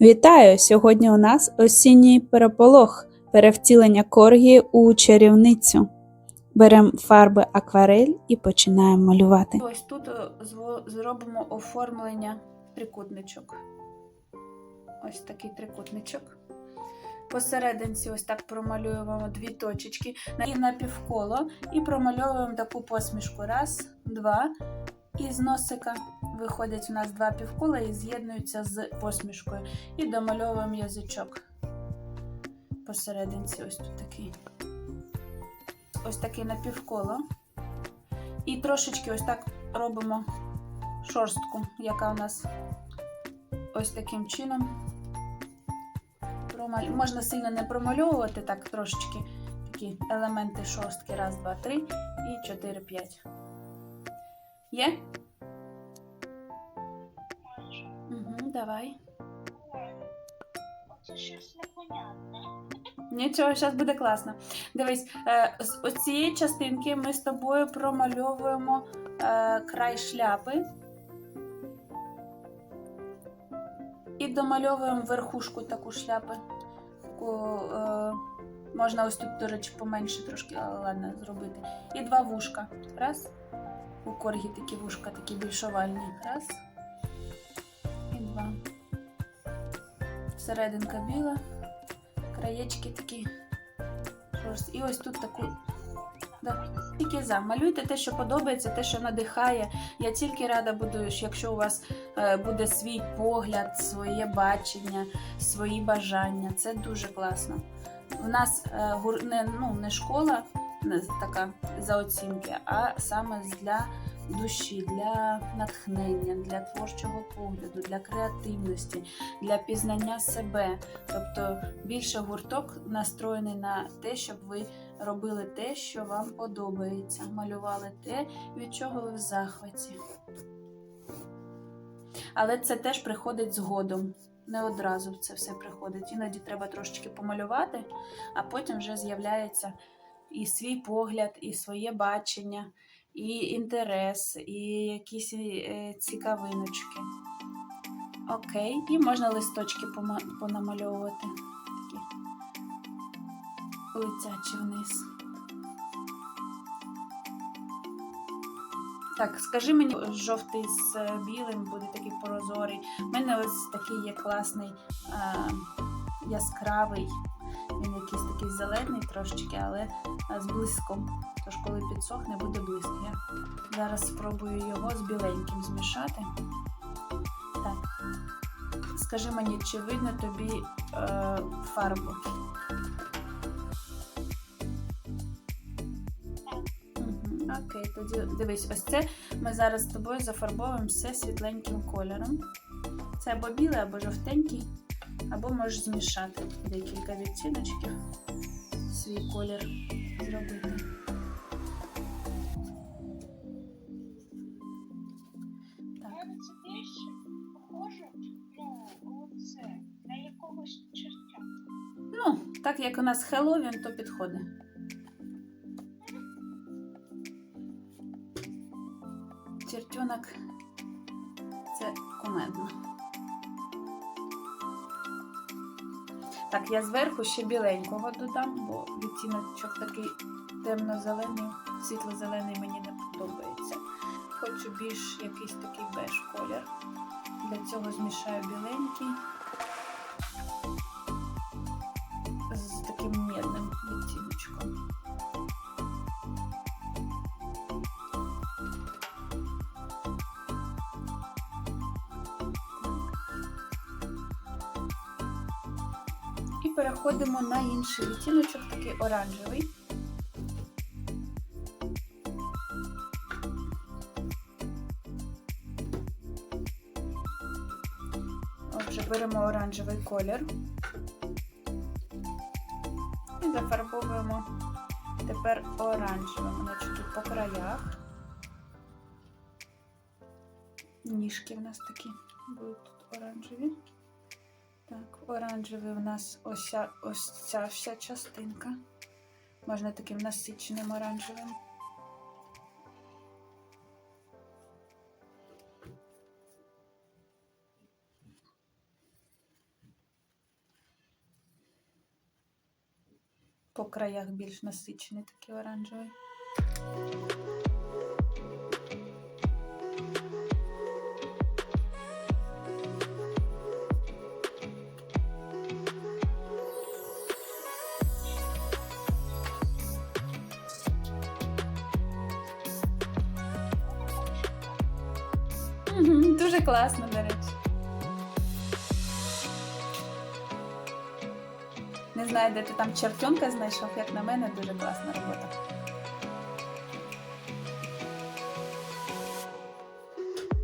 Вітаю! Сьогодні у нас осінній переполох, перевтілення коргі у чарівницю. Беремо фарби акварель і починаємо малювати. Ось тут е, зробимо оформлення трикутничок. Ось такий трикутничок. Посерединці ось так промалюємо дві точечки і на півколо і промальовуємо таку посмішку. Раз, два. І з носика виходять у нас два півкола і з'єднуються з посмішкою. І домальовуємо язичок. Посерединці ось тут такий. Ось такий на півколо. І трошечки ось так робимо шорстку, яка у нас ось таким чином. Можна сильно не промальовувати, так трошечки такі елементи шорстки. Раз, два, три і чотири, п'ять. Є? Угу, давай. Оце щось непонятне. Нічого, зараз буде класно. Дивись, е, з оцієї частинки ми з тобою промальовуємо е, край шляпи. І домальовуємо верхушку таку шляпи. Таку, е, можна ось тут, до речі, поменше трошки, але ладно, зробити. І два вушка. Раз. У коргі такі вушка, такі більш овальні. Раз. І два. Серединка біла краєчки такі. І ось тут таку. Тільки за. Малюйте те, що подобається, те, що надихає. Я тільки рада буду, якщо у вас е, буде свій погляд, своє бачення, свої бажання. Це дуже класно. У нас е, не, ну, не школа не така за оцінки, а саме для душі, для натхнення, для творчого погляду, для креативності, для пізнання себе. Тобто більше гурток настроєний на те, щоб ви робили те, що вам подобається, малювали те, від чого ви в захваті. Але це теж приходить згодом. Не одразу це все приходить. Іноді треба трошечки помалювати, а потім вже з'являється і свій погляд, і своє бачення, і інтерес, і якісь е, цікавиночки. Окей, і можна листочки понамальовувати. Такі лицячі вниз. Так, скажи мені, жовтий з е, білим буде такий прозорий. У мене ось такий є класний а, яскравий. Він якийсь такий зелений трошечки, але з блиском. Тож, коли підсохне, буде блиск. Я зараз спробую його з біленьким змішати. Так. Скажи мені, чи видно тобі е, фарбу? Окей, тоді дивись, ось це ми зараз з тобою зафарбовуємо все світленьким кольором. Це або білий, або жовтенький, або можеш змішати декілька відтіночків, свій колір зробити. Так. Це більше похоже, ну, на якогось чертя. Ну, так як у нас Хеллоуін, то підходить. Чертенок я зверху ще біленького додам, бо відтіночок такий темно-зелений, світло-зелений мені не подобається. Хочу більш якийсь такий беж колір. Для цього змішаю біленький переходимо на інший відтіночок, такий оранжевий. Отже, беремо оранжевий колір і зафарбовуємо тепер оранжевим, значить тут по краях. Ніжки в нас такі будуть тут оранжеві. Так, оранжевий у нас ось ось ця вся частинка. Можна таким насиченим оранжевим. По краях більш насичений такий оранжевий. Класно, до речі. Не знаю, де ти там чертенка знайшов, як на мене, дуже класна робота.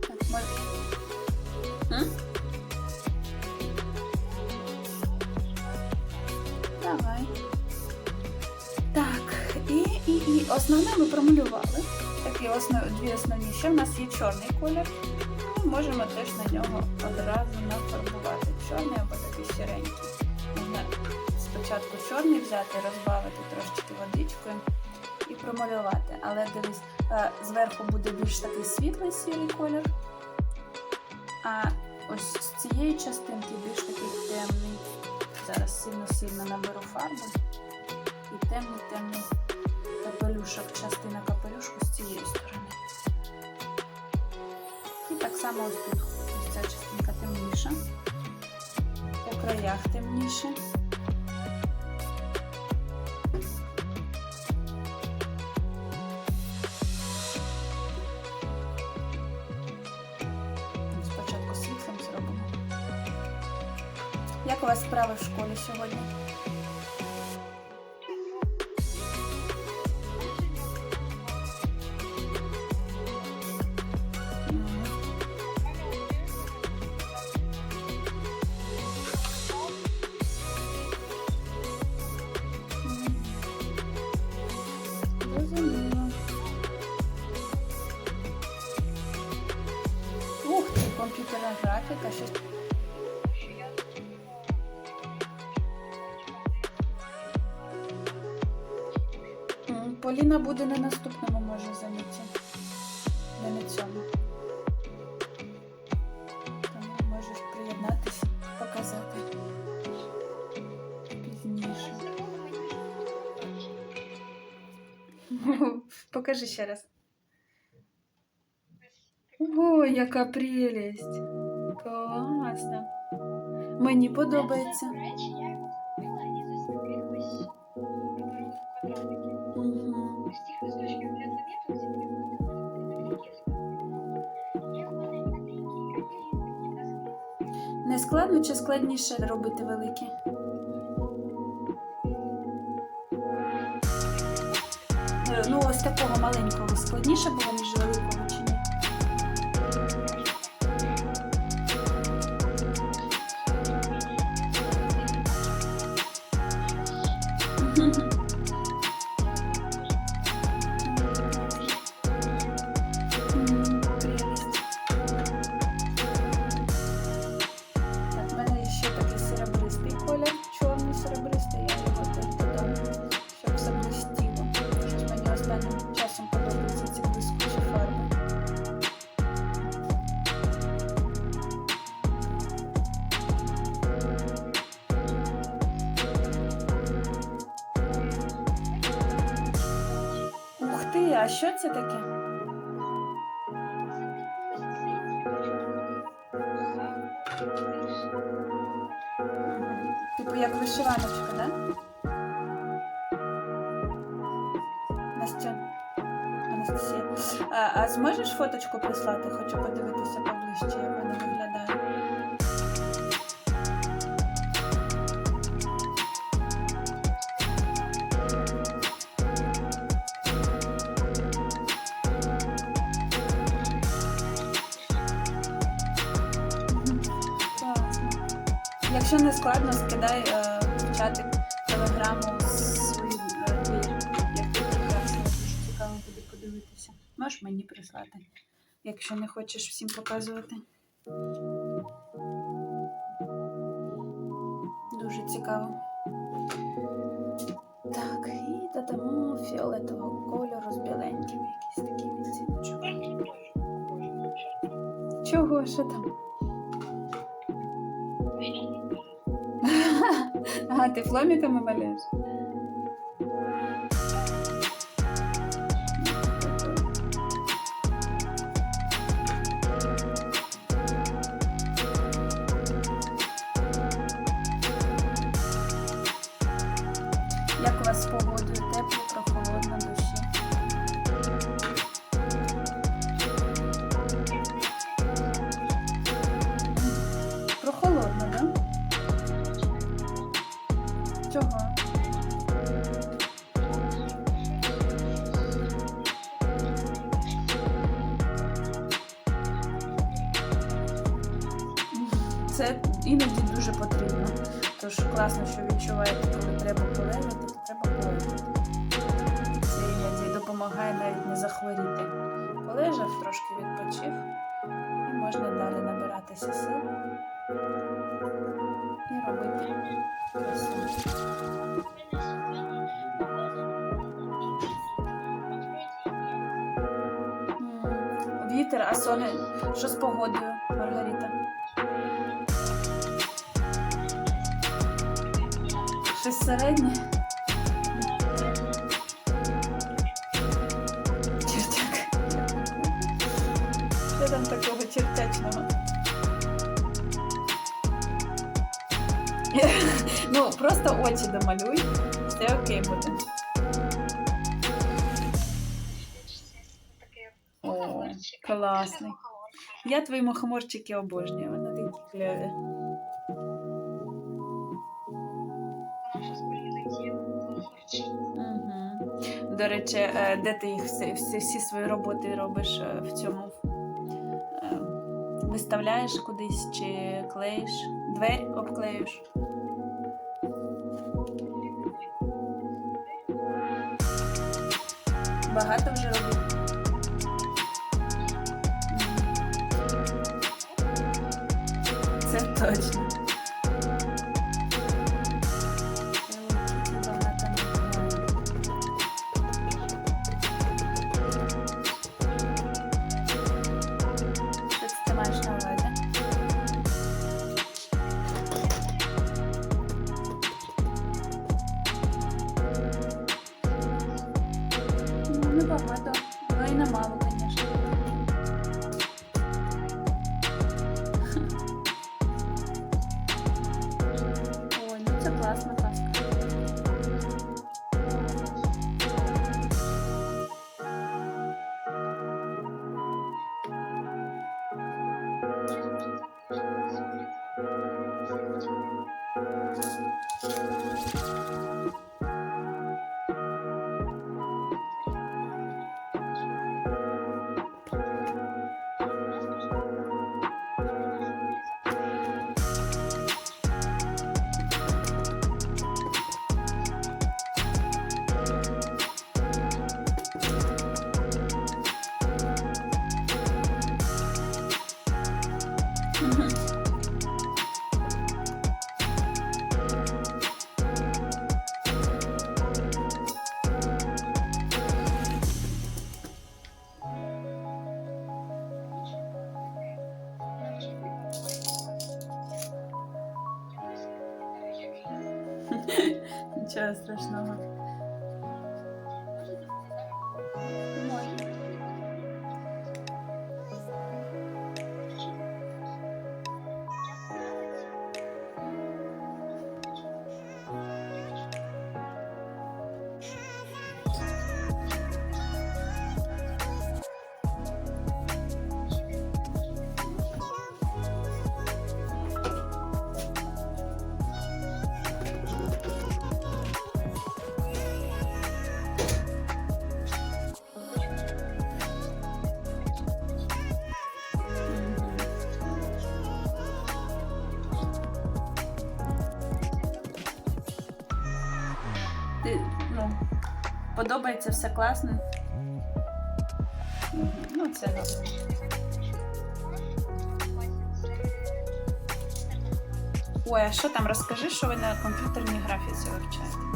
Так, може... М? Давай. Так, і, і, і основне ми промалювали. Такі основ, дві основні. Ще в нас є чорний колір. Ми можемо теж на нього одразу нафарбувати. Чорний або такий сіренький. Можна спочатку чорний взяти, розбавити трошечки водичкою і промалювати. Але дивись, е, зверху буде більш такий світлий сірий колір. А ось з цієї частинки більш такий темний. Зараз сильно-сильно наберу фарбу. І темний-темний капелюшок, частина капелюшку з цієї сторони. Само ось тут. Ця частинка темніша. По краях темніше. Спочатку світлом зробимо. Як у вас справи в школі сьогодні? Поліна буде на наступному може занятті. Не на цьому. Тому можеш приєднатися, показати пізніше. Покажи ще раз. Ой, яка прелість! Класно. Мені подобається. Складно чи складніше робити великі? Е, Ну, ось такого маленького складніше було, ніж великого що це таке? Типу як вишиваночка, да? Настя. Анастасія. А, а зможеш фоточку прислати? Хочу подивитися поближче, як вона виглядає. Якщо не складно, скидай е, чатик телеграму свою е, як ти прекрасно, цікаво буде подивитися. Можеш мені прислати, якщо не хочеш всім показувати. Дуже цікаво. Так, і додамо фіолетового кольору з біленьким якийсь такий відтіночок. Чого? Що там? Ага, ти фломіками малюєш? Це іноді дуже потрібно. Тож класно, що відчуваєте, коли треба полежати, то треба полежати. Це допомагає навіть не захворіти. Полежав, трошки відпочив, і можна далі набиратися сил і робити красу. Вітер, а соне. Що з погодою, Маргарита? Щось середнє? Чертяк. Що там такого чертячного? Ну, просто очі домалюй. Все окей буде. О, класний. Я твої мухоморчики обожнюю, вони такі кльові. До речі, е, де ти їх всі, всі, всі свої роботи робиш е, в цьому? Е, Виставляєш кудись чи клеїш? Двері обклеїш? Багато вже робив? Це точно. Нічого страшного. Ти, ну, подобається все класно. Ну, це добре. Ой, а що там? Розкажи, що ви на комп'ютерній графіці вивчаєте.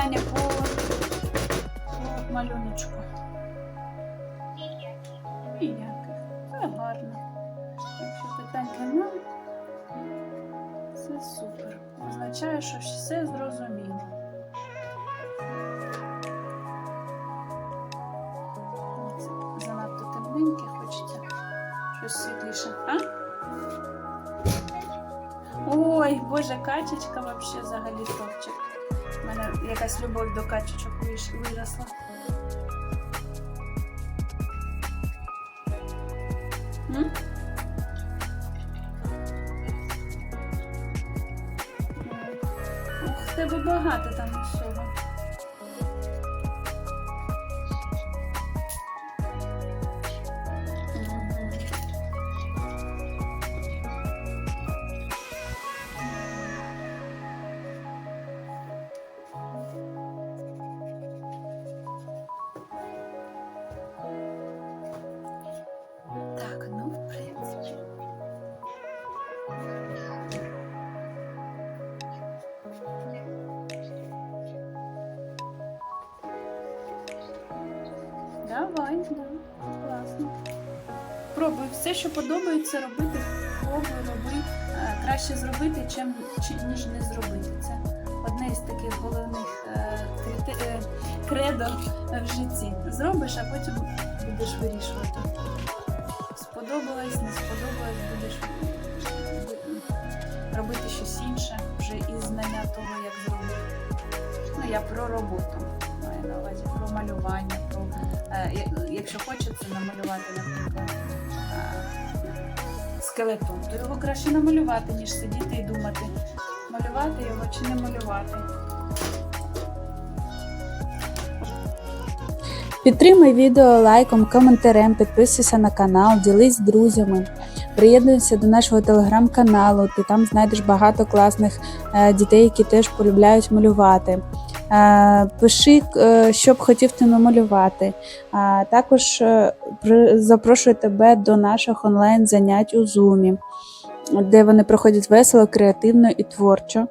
Питання по, малюночку? Це гарно. Якщо питань немає, це супер. Означає, що все зрозуміло. Занадто темненьке, хочеться щось світліше. А? Ой, боже, качечка вообще взагалі топчик. Мене якась любов до качечок виросла. Ух, тебе багато там Да. Класно. Пробуй все, що подобається робити. Пробуй, роби. Е, Краще зробити, чим, ніж не зробити. Це одне із таких головних е, е, кредо в житті. Зробиш, а потім будеш вирішувати. Сподобалось, не сподобалось, будеш робити щось інше вже із знання того, як зробити. Ну, я про роботу маю на увазі, про малювання, якщо хочеться намалювати, наприклад, е, скелетон, то його краще намалювати, ніж сидіти і думати, малювати його чи не малювати. Підтримай відео лайком, коментарем, підписуйся на канал, ділись з друзями. Приєднуйся до нашого телеграм-каналу, ти там знайдеш багато класних е, дітей, які теж полюбляють малювати. Е, Пиши, е, що б хотів ти намалювати. А також е, запрошую тебе до наших онлайн-занять у Zoom, де вони проходять весело, креативно і творчо.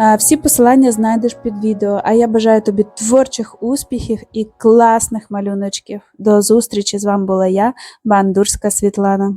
Е, Всі посилання знайдеш під відео. А я бажаю тобі творчих успіхів і класних малюночків. До зустрічі з вами була я, Бандурська Світлана.